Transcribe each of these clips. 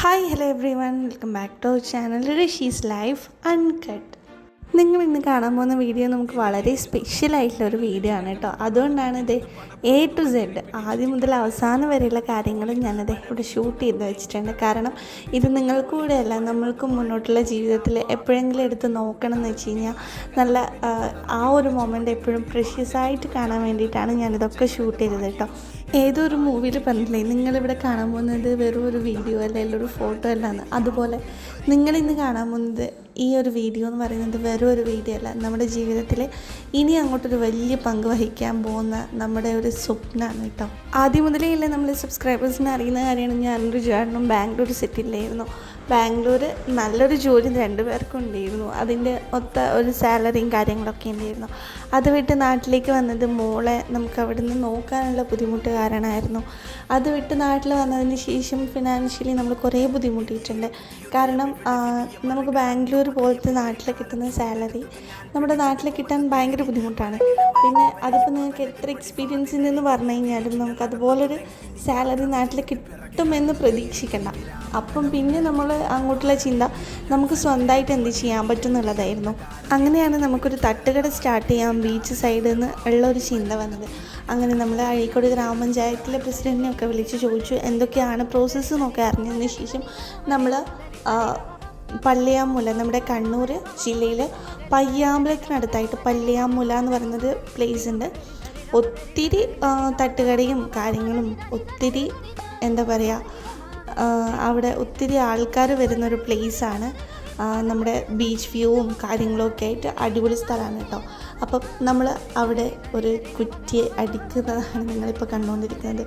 Hi hello everyone welcome back to our channel Rishi's life uncut നിങ്ങൾ ഇന്ന് കാണാൻ പോകുന്ന വീഡിയോ നമുക്ക് വളരെ സ്പെഷ്യൽ ആയിട്ടുള്ള ഒരു വീഡിയോ ആണ് കേട്ടോ. അതുകൊണ്ടാണ് ഇത് എ ടു സെഡ് ആദ്യം മുതൽ അവസാനം വരെയുള്ള കാര്യങ്ങളും ഞാനത് ഇവിടെ ഷൂട്ട് ചെയ്ത് വെച്ചിട്ടുണ്ട്. കാരണം ഇത് നിങ്ങൾ കൂടെയല്ല നമ്മൾക്കും മുന്നോട്ടുള്ള ജീവിതത്തിൽ എപ്പോഴെങ്കിലും എടുത്ത് നോക്കണം എന്ന് വെച്ച് കഴിഞ്ഞാൽ നല്ല ആ ഒരു മൊമെന്റ് എപ്പോഴും പ്രഷ്യസായിട്ട് കാണാൻ വേണ്ടിയിട്ടാണ് ഞാനിതൊക്കെ ഷൂട്ട് ചെയ്തത് കേട്ടോ. ഏതോ ഒരു മൂവിയിൽ പറഞ്ഞില്ലേ? നിങ്ങളിവിടെ കാണാൻ പോകുന്നത് വെറും ഒരു വീഡിയോ അല്ല അല്ലെങ്കിൽ ഒരു ഫോട്ടോ അല്ലാന്ന്. അതുപോലെ നിങ്ങളിന്ന് കാണാൻ പോകുന്നത് ഈ ഒരു വീഡിയോ എന്ന് പറയുന്നത് വെറും ഒരു വീഡിയോ അല്ല. നമ്മുടെ ജീവിതത്തിൽ ഇനി അങ്ങോട്ടൊരു വലിയ പങ്ക് വഹിക്കാൻ പോകുന്ന നമ്മുടെ ഒരു സ്വപ്നമാണ് കേട്ടോ. ആദ്യം മുതലേ ഇല്ലേ നമ്മൾ സബ്സ്ക്രൈബേഴ്സിനെ അറിയുന്ന കാര്യമാണ്. ഞാനൊരു ചേട്ടനും ബാംഗ്ലൂർ സെറ്റിലായിരുന്നു ബാംഗ്ലൂർ നല്ലൊരു ജോലി രണ്ടുപേർക്കും ഉണ്ടായിരുന്നു. അതിന്റെ ഒത്ത ഒരു സാലറിയും കാര്യങ്ങളൊക്കെ ഉണ്ടായിരുന്നു. അത് വിട്ട് നാട്ടിലേക്ക് വന്നത് മോളെ നമുക്ക് അവിടെ നിന്ന് നോക്കാനുള്ള ബുദ്ധിമുട്ട് കാരണമായിരുന്നു. അത് വിട്ട് നാട്ടിൽ വന്നതിന് ശേഷം ഫിനാൻഷ്യലി നമ്മൾ കുറേ ബുദ്ധിമുട്ടിയിട്ടുണ്ട്. കാരണം നമുക്ക് ബാംഗ്ലൂർ പോലത്തെ നാട്ടിൽ കിട്ടുന്ന സാലറി നമ്മുടെ നാട്ടിൽ കിട്ടാൻ ഭയങ്കര ബുദ്ധിമുട്ടാണ്. പിന്നെ അതിപ്പോൾ നിങ്ങൾക്ക് എത്ര എക്സ്പീരിയൻസ് ഉണ്ടെന്ന് പറഞ്ഞു കഴിഞ്ഞാലും നമുക്ക് അതുപോലൊരു സാലറി നാട്ടിൽ കിട്ടുമെന്ന് പ്രതീക്ഷിക്കണ്ട. അപ്പം പിന്നെ നമ്മൾ അങ്ങോട്ടുള്ള ചിന്ത നമുക്ക് സ്വന്തമായിട്ട് എന്ത് ചെയ്യാൻ പറ്റും എന്നുള്ളതായിരുന്നു. അങ്ങനെയാണ് നമുക്കൊരു തട്ടുകട സ്റ്റാർട്ട് ചെയ്യാം ബീച്ച് സൈഡിൽ നിന്ന് ഉള്ള ഒരു ചിന്ത വന്നത്. അങ്ങനെ നമ്മൾ അഴീക്കോട് ഗ്രാമപഞ്ചായത്തിലെ പ്രസിഡന്റിനെയൊക്കെ വിളിച്ച് ചോദിച്ചു എന്തൊക്കെയാണ് പ്രോസസ്സ് എന്നൊക്കെ അറിഞ്ഞതിന് ശേഷം നമ്മൾ പള്ളിയാമൂല നമ്മുടെ കണ്ണൂർ ജില്ലയിൽ പയ്യാമ്പലത്തിനടുത്തായിട്ട് പള്ളിയാമൂല എന്ന് പറയുന്നത് പ്ലേസ് ഉണ്ട്. ഒത്തിരി തട്ടുകടയും കാര്യങ്ങളും ഒത്തിരി എന്താ പറയുക അവിടെ ഒത്തിരി ആൾക്കാർ വരുന്നൊരു പ്ലേസാണ് നമ്മുടെ ബീച്ച് വ്യൂവും കാര്യങ്ങളൊക്കെ ആയിട്ട് അടിപൊളി സ്ഥലമാണ് കേട്ടോ. അപ്പം നമ്മൾ അവിടെ ഒരു കുറ്റിയെ അടിക്കുന്നതാണ് നിങ്ങളിപ്പോൾ കണ്ടുകൊണ്ടിരിക്കുന്നത്.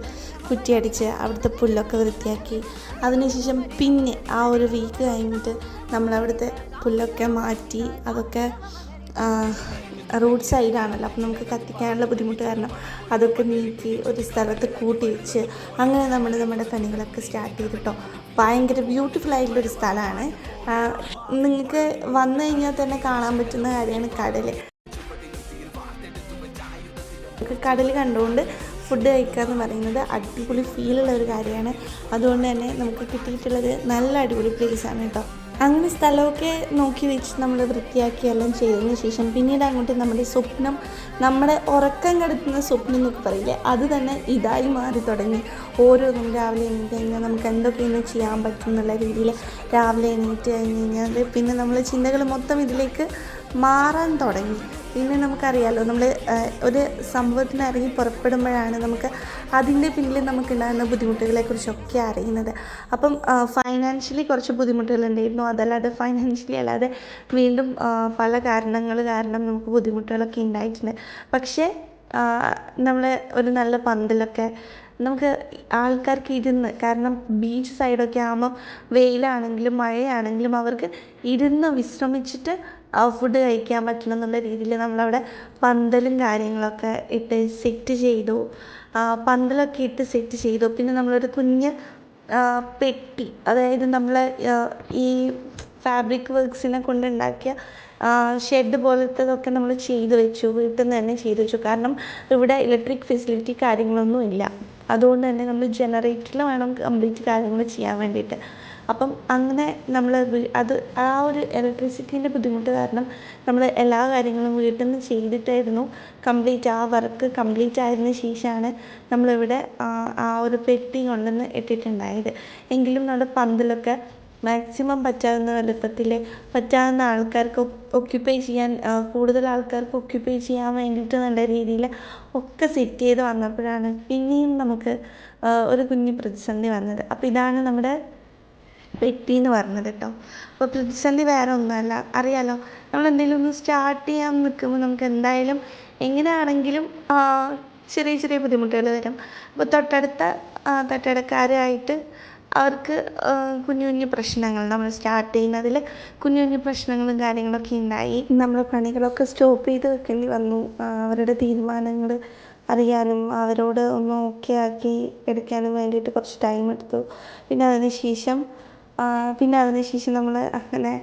കുറ്റി അടിച്ച് അവിടുത്തെ പുല്ലൊക്കെ വൃത്തിയാക്കി. അതിനുശേഷം പിന്നെ ആ ഒരു വീക്ക് കഴിഞ്ഞിട്ട് നമ്മളവിടുത്തെ പുല്ലൊക്കെ മാറ്റി അതൊക്കെ റോഡ് സൈഡാണല്ലോ അപ്പം നമുക്ക് കത്തിക്കാനുള്ള ബുദ്ധിമുട്ട് കാരണം അതൊക്കെ നീക്കി ഒരു സ്ഥലത്ത് കൂട്ടി വെച്ച് അങ്ങനെ നമ്മൾ നമ്മുടെ പണികളൊക്കെ സ്റ്റാർട്ട് ചെയ്തിട്ടോ. ഭയങ്കര ബ്യൂട്ടിഫുൾ ആയിട്ടുള്ളൊരു സ്ഥലമാണ്. നിങ്ങൾക്ക് വന്നു കഴിഞ്ഞാൽ തന്നെ കാണാൻ പറ്റുന്ന കാര്യമാണ് കടൽ കടൽ കണ്ടുകൊണ്ട് ഫുഡ് കഴിക്കുക എന്ന് പറയുന്നത് അടിപൊളി ഫീലുള്ള ഒരു കാര്യമാണ്. അതുകൊണ്ട് തന്നെ നമുക്ക് കിട്ടിയിട്ടുള്ളത് നല്ല അടിപൊളി പ്ലേസാണ് കേട്ടോ. അങ്ങനെ സ്ഥലമൊക്കെ നോക്കി വെച്ച് നമ്മൾ വൃത്തിയാക്കി എല്ലാം ചെയ്തതിന് ശേഷം പിന്നീട് അങ്ങോട്ട് നമ്മുടെ സ്വപ്നം നമ്മുടെ ഉറക്കം കെടുത്തുന്ന സ്വപ്നം എന്നൊക്കെ പറയില്ലേ അത് തന്നെ ഇതായി മാറി തുടങ്ങി. ഓരോന്നും രാവിലെ എണീറ്റ് കഴിഞ്ഞാൽ നമുക്ക് എന്തൊക്കെ ഇന്ന് ചെയ്യാൻ പറ്റും എന്നുള്ള രീതിയിൽ രാവിലെ എണീറ്റ് കഴിഞ്ഞ് കഴിഞ്ഞാൽ പിന്നെ നമ്മൾ ചിന്തകൾ മൊത്തം ഇതിലേക്ക് മാറാൻ തുടങ്ങി. പിന്നെ നമുക്കറിയാലോ നമ്മൾ ഒരു സംഭവത്തിന് ഇറങ്ങി പുറപ്പെടുമ്പോഴാണ് നമുക്ക് അതിന്റെ പിന്നിൽ നമുക്കുണ്ടാകുന്ന ബുദ്ധിമുട്ടുകളെക്കുറിച്ചൊക്കെ അറിയുന്നത്. അപ്പം ഫൈനാൻഷ്യലി കുറച്ച് ബുദ്ധിമുട്ടുകളുണ്ടായിരുന്നു. അതല്ലാതെ ഫൈനാൻഷ്യലി അല്ലാതെ വീണ്ടും പല കാരണങ്ങൾ കാരണം നമുക്ക് ബുദ്ധിമുട്ടുകളൊക്കെ ഉണ്ടായിട്ടുണ്ട്. പക്ഷേ നമ്മൾ ഒരു നല്ല പന്തലൊക്കെ നമുക്ക് ആൾക്കാർക്ക് ഇരുന്ന് കാരണം ബീച്ച് സൈഡൊക്കെ ആകുമ്പം വെയിലാണെങ്കിലും മഴയാണെങ്കിലും അവർക്ക് ഇരുന്ന് വിശ്രമിച്ചിട്ട് ഫുഡ് കഴിക്കാൻ പറ്റണം എന്നുള്ള രീതിയിൽ നമ്മളവിടെ പന്തലും കാര്യങ്ങളൊക്കെ ഇട്ട് സെറ്റ് ചെയ്തു. പന്തലൊക്കെ ഇട്ട് സെറ്റ് ചെയ്തു. പിന്നെ നമ്മളൊരു കുഞ്ഞ് ആ, പെട്ടി അതായത് നമ്മൾ ഈ ഫാബ്രിക് വർക്ക്സിനെ കൊണ്ടുണ്ടാക്കിയ ഷെഡ് പോലത്തതൊക്കെ നമ്മൾ ചെയ്തു വെച്ചു. വീട്ടിൽ നിന്ന് തന്നെ ചെയ്തു വെച്ചു. കാരണം ഇവിടെ ഇലക്ട്രിക് ഫെസിലിറ്റി കാര്യങ്ങളൊന്നും ഇല്ല അതുകൊണ്ട് തന്നെ നമ്മൾ ജനറേറ്ററിൽ വേണം കംപ്ലീറ്റ് കാര്യങ്ങൾ ചെയ്യാൻ വേണ്ടിയിട്ട്. അപ്പം അങ്ങനെ നമ്മൾ അത് ആ ഒരു ഇലക്ട്രിസിറ്റീന്റെ ബുദ്ധിമുട്ട് കാരണം നമ്മൾ എല്ലാ കാര്യങ്ങളും വീട്ടിൽ നിന്ന് ചെയ്തിട്ടായിരുന്നു കംപ്ലീറ്റ് ആ വർക്ക് കംപ്ലീറ്റ് ആയതിന് ശേഷമാണ് നമ്മളിവിടെ ആ ഒരു പെട്ടി കൊണ്ടുവന്ന് ഇട്ടിട്ടുണ്ടായത്. എങ്കിലും നമ്മുടെ പന്തലൊക്കെ മാക്സിമം പറ്റാവുന്ന വലുപ്പത്തിൽ പറ്റാവുന്ന ആൾക്കാർക്ക് ഒക്യുപ്പൈ ചെയ്യാൻ കൂടുതൽ ആൾക്കാർക്ക് ഒക്യുപ്പൈ ചെയ്യാൻ വേണ്ടിയിട്ട് നല്ല രീതിയിൽ ഒക്കെ സെറ്റ് ചെയ്ത് വന്നപ്പോഴാണ് പിന്നെയും നമുക്ക് ഒരു കുഞ്ഞു പ്രതിസന്ധി വന്നത്. അപ്പോൾ ഇതാണ് നമ്മുടെ പെട്ടി എന്ന് പറഞ്ഞത് കേട്ടോ അപ്പോൾ പ്രതിസന്ധി വേറെ ഒന്നുമല്ല. അറിയാലോ നമ്മൾ എന്തെങ്കിലും ഒന്ന് സ്റ്റാർട്ട് ചെയ്യാൻ നിൽക്കുമ്പോൾ നമുക്ക് എന്തായാലും എങ്ങനെയാണെങ്കിലും ചെറിയ ചെറിയ ബുദ്ധിമുട്ടുകൾ വരും. അപ്പോൾ തൊട്ടടുത്ത തൊട്ടടുക്കാരായിട്ട് അവർക്ക് കുഞ്ഞു കുഞ്ഞു പ്രശ്നങ്ങൾ നമ്മൾ സ്റ്റാർട്ട് ചെയ്യുന്നതിൽ കുഞ്ഞു കുഞ്ഞു പ്രശ്നങ്ങളും കാര്യങ്ങളൊക്കെ ഉണ്ടായി. നമ്മുടെ പണികളൊക്കെ സ്റ്റോപ്പ് ചെയ്ത് വെക്കേണ്ടി വന്നു. അവരുടെ തീരുമാനങ്ങൾ അറിയാനും അവരോട് ഒന്ന് ഓക്കെ ആക്കി എടുക്കാനും വേണ്ടിയിട്ട് കുറച്ച് ടൈം എടുത്തു. പിന്നെ അതിന് ശേഷം ആ, പിന്നെ അതിന് ശേഷം നമ്മൾ അങ്ങനെ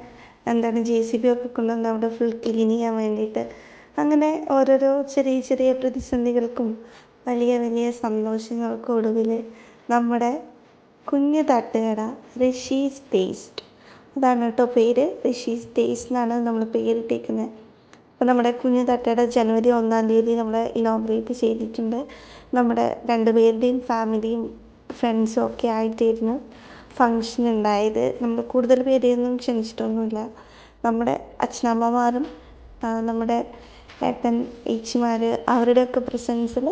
എന്താണ് ജെ സി ബി ഒക്കെ കൊണ്ടുവന്ന് അവിടെ ഫുൾ ക്ലീൻ ചെയ്യാൻ വേണ്ടിയിട്ട് അങ്ങനെ ഓരോരോ ചെറിയ ചെറിയ പ്രതിസന്ധികൾക്കും വലിയ വലിയ സന്തോഷങ്ങൾക്കും ഒടുവിൽ നമ്മുടെ കുഞ്ഞ് തട്ടുകട ഋഷീസ് ടേസ്റ്റ് അതാണ് കേട്ടോ പേര്. ഋഷീസ് ടേസ്റ്റ് എന്നാണ് നമ്മൾ പേരിട്ടേക്കുന്നത് അപ്പോൾ നമ്മുടെ കുഞ്ഞ് തട്ടുകട ജനുവരി ഒന്നാം തീയതി നമ്മൾ ഇനോഗ്രേറ്റ് ചെയ്തിട്ടുണ്ട്. നമ്മുടെ രണ്ടുപേരുടെയും ഫാമിലിയും ഫ്രണ്ട്സും ഒക്കെ ആയിട്ടായിരുന്നു. ഫങ്ഷൻ ഉണ്ടായത് നമ്മൾ കൂടുതൽ പേരെയൊന്നും ക്ഷണിച്ചിട്ടൊന്നുമില്ല. നമ്മുടെ അച്ഛനമ്മമാരും നമ്മുടെ ഏട്ടൻ ഏച്ചിമാർ അവരുടെയൊക്കെ പ്രസൻസിൽ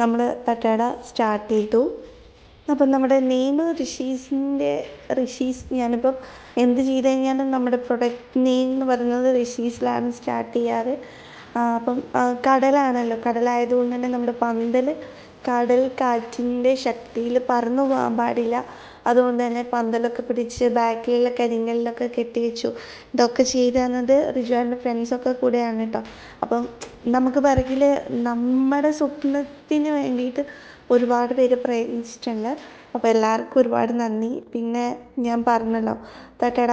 നമ്മൾ തട്ടുകട സ്റ്റാർട്ട് ചെയ്തു. അപ്പം നമ്മുടെ നെയിം ഋഷീസിന്റെ ഋഷീസ് ഞാനിപ്പം എന്ത് ചെയ്ത് കഴിഞ്ഞാലും നമ്മുടെ പ്രൊഡക്റ്റ് നെയിം എന്ന് പറയുന്നത് ഋഷീസിലാണ് സ്റ്റാർട്ട് ചെയ്യാറ്. അപ്പം കടലാണല്ലോ. കടലായതുകൊണ്ട് തന്നെ നമ്മുടെ പന്തൽ കടൽ കാറ്റിന്റെ ശക്തിയിൽ പറന്നു പോകാൻ പാടില്ല. അതുകൊണ്ട് തന്നെ പന്തലൊക്കെ പിടിച്ച് ബാക്കിലുള്ള കരിങ്കല്ലൊക്കെ കെട്ടി വെച്ചു ഇതൊക്കെ ചെയ്ത് തന്നത് റിജുവാന്റെ ഫ്രണ്ട്സൊക്കെ കൂടെയാണ് കേട്ടോ അപ്പം നമുക്ക് പറയില്ലേ നമ്മുടെ സ്വപ്നത്തിന് വേണ്ടിയിട്ട് ഒരുപാട് പേര് പ്രയത്നിച്ചിട്ടുണ്ട്. അപ്പോൾ എല്ലാവർക്കും ഒരുപാട് നന്ദി. പിന്നെ ഞാൻ പറഞ്ഞല്ലോ തട്ടുകട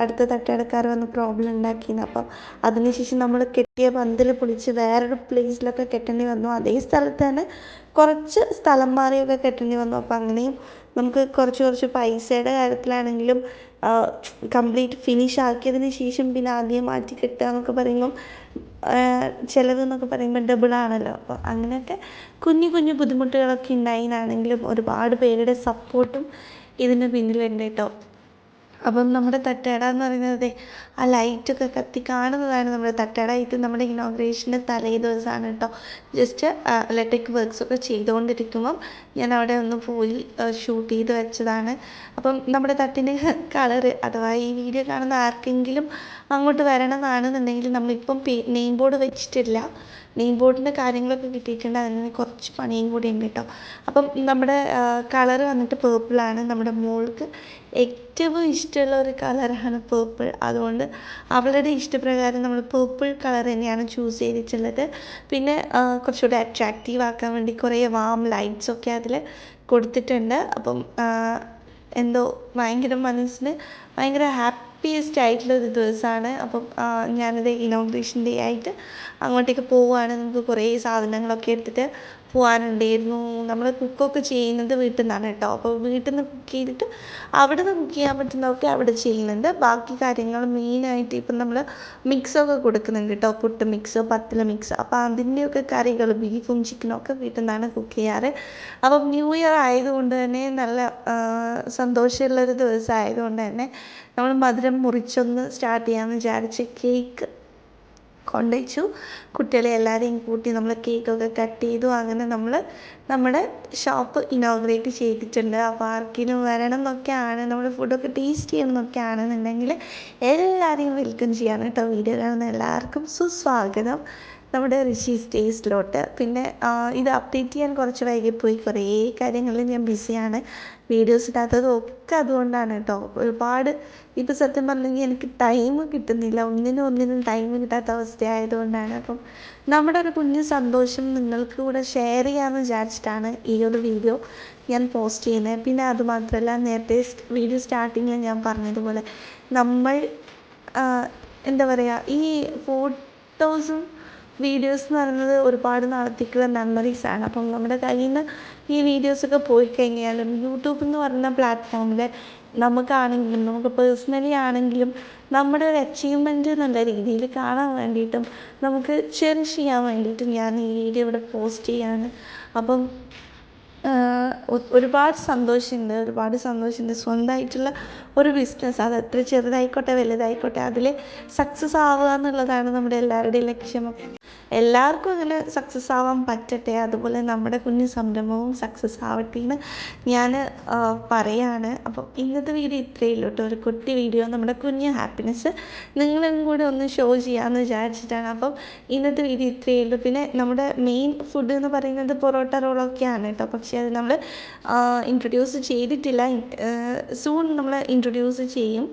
അടുത്ത തട്ടുകടക്കാർ വന്ന് പ്രോബ്ലം ഉണ്ടാക്കിയെന്ന് അപ്പം അതിനുശേഷം നമ്മൾ കെട്ടിയ പന്തൽ പൊളിച്ച് വേറൊരു പ്ലേസിലൊക്കെ കെട്ടേണ്ടി വന്നു. അതേ സ്ഥലത്ത് തന്നെ കുറച്ച് സ്ഥലം മാറിയൊക്കെ കെട്ടേണ്ടി വന്നു. അപ്പം അങ്ങനെയും നമുക്ക് കുറച്ച് കുറച്ച് പൈസയുടെ കാര്യത്തിലാണെങ്കിലും കംപ്ലീറ്റ് ഫിനിഷ് ആക്കിയതിന് ശേഷം പിന്നെ ആദ്യം മാറ്റി കെട്ടുക എന്നൊക്കെ പറയുമ്പം ചിലവ് എന്നൊക്കെ പറയുമ്പോൾ ഡബിൾ ആണല്ലോ. അപ്പോൾ അങ്ങനെയൊക്കെ കുഞ്ഞു കുഞ്ഞു ബുദ്ധിമുട്ടുകളൊക്കെ ഉണ്ടായിനാണെങ്കിലും ഒരുപാട് പേരുടെ സപ്പോർട്ടും ഇതിന് പിന്നിലുണ്ട് കേട്ടോ അപ്പം നമ്മുടെ തട്ടുകട എന്ന് പറയുന്നത് ആ ലൈറ്റൊക്കെ കത്തി കാണുന്നതാണ് നമ്മുടെ തട്ടുകട. ഇത് നമ്മുടെ ഇനോഗ്രേഷന്റെ തലേ ദിവസമാണ് കേട്ടോ. ജസ്റ്റ് ഇലക്ട്രിക് വർക്ക്സ് ഒക്കെ ചെയ്തുകൊണ്ടിരിക്കുമ്പം ഞാൻ അവിടെ ഒന്ന് പോയി ഷൂട്ട് ചെയ്ത് വെച്ചതാണ്. അപ്പം നമ്മുടെ തട്ടിന് കളറ് അഥവാ ഈ വീഡിയോ കാണുന്ന ആർക്കെങ്കിലും അങ്ങോട്ട് വരണം എന്നാണെന്നുണ്ടെങ്കിൽ നമ്മളിപ്പം നെയിം ബോർഡ് വെച്ചിട്ടില്ല. നെയിം ബോർഡിന്റെ കാര്യങ്ങളൊക്കെ കിട്ടിയിട്ടുണ്ട്. അതിന് കുറച്ച് പണിയും കൂടി ഉണ്ട് കേട്ടോ അപ്പം നമ്മുടെ കളർ വന്നിട്ട് പേർപ്പിളാണ് നമ്മുടെ മോൾക്ക് ഏറ്റവും ഇഷ്ടമുള്ള ഒരു കളറാണ് പേർപ്പിൾ അതുകൊണ്ട് അവളുടെ ഇഷ്ടപ്രകാരം നമ്മൾ പേർപ്പിൾ കളർ തന്നെയാണ് ചൂസ് ചെയ്തിട്ടുള്ളത്. പിന്നെ കുറച്ചുകൂടെ അട്രാക്റ്റീവ് ആക്കാൻ വേണ്ടി കുറേ വാം ലൈറ്റ്സ് ഒക്കെ അതിൽ കൊടുത്തിട്ടുണ്ട്. അപ്പം എന്തോ ഭയങ്കര മനസ്സിന് ഭയങ്കര ഹാപ്പിയസ്റ്റ് ആയിട്ടുള്ളൊരു ദിവസമാണ്. അപ്പം ഞാനത് ഇനോഗ്രേഷൻ ഡേ ആയിട്ട് അങ്ങോട്ടേക്ക് പോവുകയാണ്. നമുക്ക് കുറേ സാധനങ്ങളൊക്കെ എടുത്തിട്ട് പോകാനുണ്ടായിരുന്നു. നമ്മൾ കുക്കൊക്കെ ചെയ്യുന്നത് വീട്ടിൽ നിന്നാണ് കേട്ടോ. അപ്പോൾ വീട്ടിൽ നിന്ന് കുക്ക് ചെയ്തിട്ട് അവിടെ നിന്ന് കുക്ക് ചെയ്യാൻ പറ്റുന്നതൊക്കെ അവിടെ ചെയ്യുന്നുണ്ട്. ബാക്കി കാര്യങ്ങൾ മെയിനായിട്ട് ഇപ്പം നമ്മൾ മിക്സൊക്കെ കൊടുക്കുന്നുണ്ട് കേട്ടോ. പുട്ട് മിക്സ് പത്തല മിക്സ് അപ്പോൾ അതിന്റെയൊക്കെ കറികൾ ബീഫും ചിക്കനും ഒക്കെ വീട്ടിൽ നിന്നാണ് കുക്ക് ചെയ്യാറ്. അപ്പം ന്യൂ ഇയർ ആയതുകൊണ്ട് തന്നെ നല്ല സന്തോഷമുള്ളൊരു ദിവസം ആയതുകൊണ്ട് തന്നെ നമ്മൾ മധുരം മുറിച്ചൊന്ന് സ്റ്റാർട്ട് ചെയ്യാമെന്ന് വിചാരിച്ച് കേക്ക് കൊണ്ടുവച്ചു. കുട്ടികളെ എല്ലാവരെയും കൂട്ടി നമ്മൾ കേക്കൊക്കെ കട്ട് ചെയ്തു. അങ്ങനെ നമ്മൾ നമ്മുടെ ഷോപ്പ് ഇനോഗ്രേറ്റ് ചെയ്തിട്ടുണ്ട്. അപ്പോൾ ആർക്കെങ്കിലും വരണം എന്നൊക്കെയാണ്. നമ്മൾ ഫുഡൊക്കെ ടേസ്റ്റ് ചെയ്യണം എന്നൊക്കെ ആണെന്നുണ്ടെങ്കിൽ എല്ലാവരെയും വെൽക്കം ചെയ്യാണ് കേട്ടോ. വീഡിയോ കാണുന്ന എല്ലാവർക്കും സുസ്വാഗതം. നമ്മുടെ സ്റ്റേ ടേസ്റ്റിലോട്ട് പിന്നെ ഇത് അപ്ഡേറ്റ് ചെയ്യാൻ കുറച്ച് വൈകിപ്പോയി കുറേ കാര്യങ്ങളിൽ ഞാൻ ബിസിയാണ് വീഡിയോസ് ഇടാത്തതും ഒക്കെ അതുകൊണ്ടാണ് കേട്ടോ. ഒരുപാട് ഇപ്പോൾ സത്യം പറഞ്ഞെങ്കിൽ എനിക്ക് ടൈം കിട്ടുന്നില്ല. ഒന്നിനും ഒന്നിനും ടൈം കിട്ടാത്ത അവസ്ഥയായതുകൊണ്ടാണ്. അപ്പം നമ്മുടെ ഒരു കുഞ്ഞു സന്തോഷം നിങ്ങൾക്ക് കൂടെ ഷെയർ ചെയ്യാമെന്ന് വിചാരിച്ചിട്ടാണ് ഈ ഒരു വീഡിയോ ഞാൻ പോസ്റ്റ് ചെയ്യുന്നത് പിന്നെ അതുമാത്രമല്ല നേരത്തെ വീഡിയോ സ്റ്റാർട്ടിങ്ങിൽ ഞാൻ പറഞ്ഞതുപോലെ നമ്മൾ എന്താ പറയുക ഈ ഫോട്ടോസും വീഡിയോസ് എന്ന് പറയുന്നത് ഒരുപാട് നാളത്തേക്കുള്ള മെമ്മറീസാണ് അപ്പം നമ്മുടെ കയ്യിൽ നിന്ന് ഈ വീഡിയോസൊക്കെ പോയി കഴിഞ്ഞാലും യൂട്യൂബ് എന്ന് പറയുന്ന പ്ലാറ്റ്ഫോമിൽ നമുക്കാണെങ്കിലും നമുക്ക് പേഴ്സണലി ആണെങ്കിലും നമ്മുടെ ഒരു അച്ചീവ്മെന്റ് എന്നുള്ള രീതിയിൽ കാണാൻ വേണ്ടിയിട്ടും നമുക്ക് ചെറിഷ് ചെയ്യാൻ വേണ്ടിയിട്ടും ഞാൻ ഈ വീഡിയോ ഇവിടെ പോസ്റ്റ് ചെയ്യാണ്. അപ്പം ഒരുപാട് സന്തോഷമുണ്ട് ഒരുപാട് സന്തോഷമുണ്ട്. സ്വന്തമായിട്ടുള്ള ഒരു ബിസിനസ് അത് എത്ര ചെറുതായിക്കോട്ടെ വലുതായിക്കോട്ടെ അതിൽ സക്സസ് ആവുക എന്നുള്ളതാണ് നമ്മുടെ എല്ലാവരുടെയും ലക്ഷ്യം. എല്ലാവർക്കും അങ്ങനെ സക്സസ് ആവാൻ പറ്റട്ടെ അതുപോലെ നമ്മുടെ കുഞ്ഞു സംരംഭവും സക്സസ് ആവട്ടെ എന്ന് ഞാൻ പറയാണ്. അപ്പം ഇന്നത്തെ വീഡിയോ ഇത്രയേ ഉള്ളൂ കേട്ടോ. ഒരു കുട്ടി വീഡിയോ നമ്മുടെ കുഞ്ഞു ഹാപ്പിനെസ് നിങ്ങളും കൂടെ ഒന്ന് ഷോ ചെയ്യാമെന്ന് വിചാരിച്ചിട്ടാണ്. അപ്പം ഇന്നത്തെ വീഡിയോ ഇത്രയേ ഉള്ളൂ. പിന്നെ നമ്മുടെ മെയിൻ ഫുഡ് എന്ന് പറയുന്നത് പൊറോട്ട റോളൊക്കെയാണ് കേട്ടോ. പക്ഷേ അത് നമ്മൾ ഇൻട്രൊഡ്യൂസ് ചെയ്തിട്ടില്ല. സൂൺ നമ്മൾ ഇൻട്രൊഡ്യൂസ് ചെയ്യും.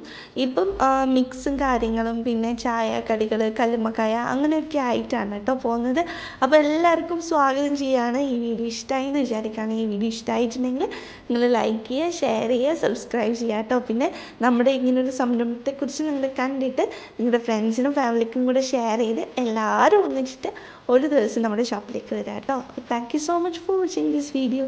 ഇപ്പം മിക്സും കാര്യങ്ങളും പിന്നെ ചായ കടികൾ കല്ലുമ്മക്കായ അങ്ങനെയൊക്കെ ആയിട്ടാണ് കേട്ടോ പോകുന്നത്. അപ്പോൾ എല്ലാവർക്കും സ്വാഗതം ചെയ്യുകയാണ് ഈ വീഡിയോ ഇഷ്ടമായി എന്ന് വിചാരിക്കുകയാണ്. ഈ വീഡിയോ ഇഷ്ടമായിട്ടുണ്ടെങ്കിൽ നിങ്ങൾ ലൈക്ക് ചെയ്യുക ഷെയർ ചെയ്യുക സബ്സ്ക്രൈബ് ചെയ്യുക കേട്ടോ. പിന്നെ നമ്മുടെ ഇങ്ങനൊരു സംരംഭത്തെക്കുറിച്ച് നിങ്ങൾ കണ്ടിട്ട് നിങ്ങളുടെ ഫ്രണ്ട്സിനും ഫാമിലിക്കും കൂടെ ഷെയർ ചെയ്ത് എല്ലാവരും ഒന്നിച്ചിട്ട് ഒരു ദിവസം നമ്മുടെ ഷോപ്പിലേക്ക് വരാം കേട്ടോ. Thank you so much for watching this video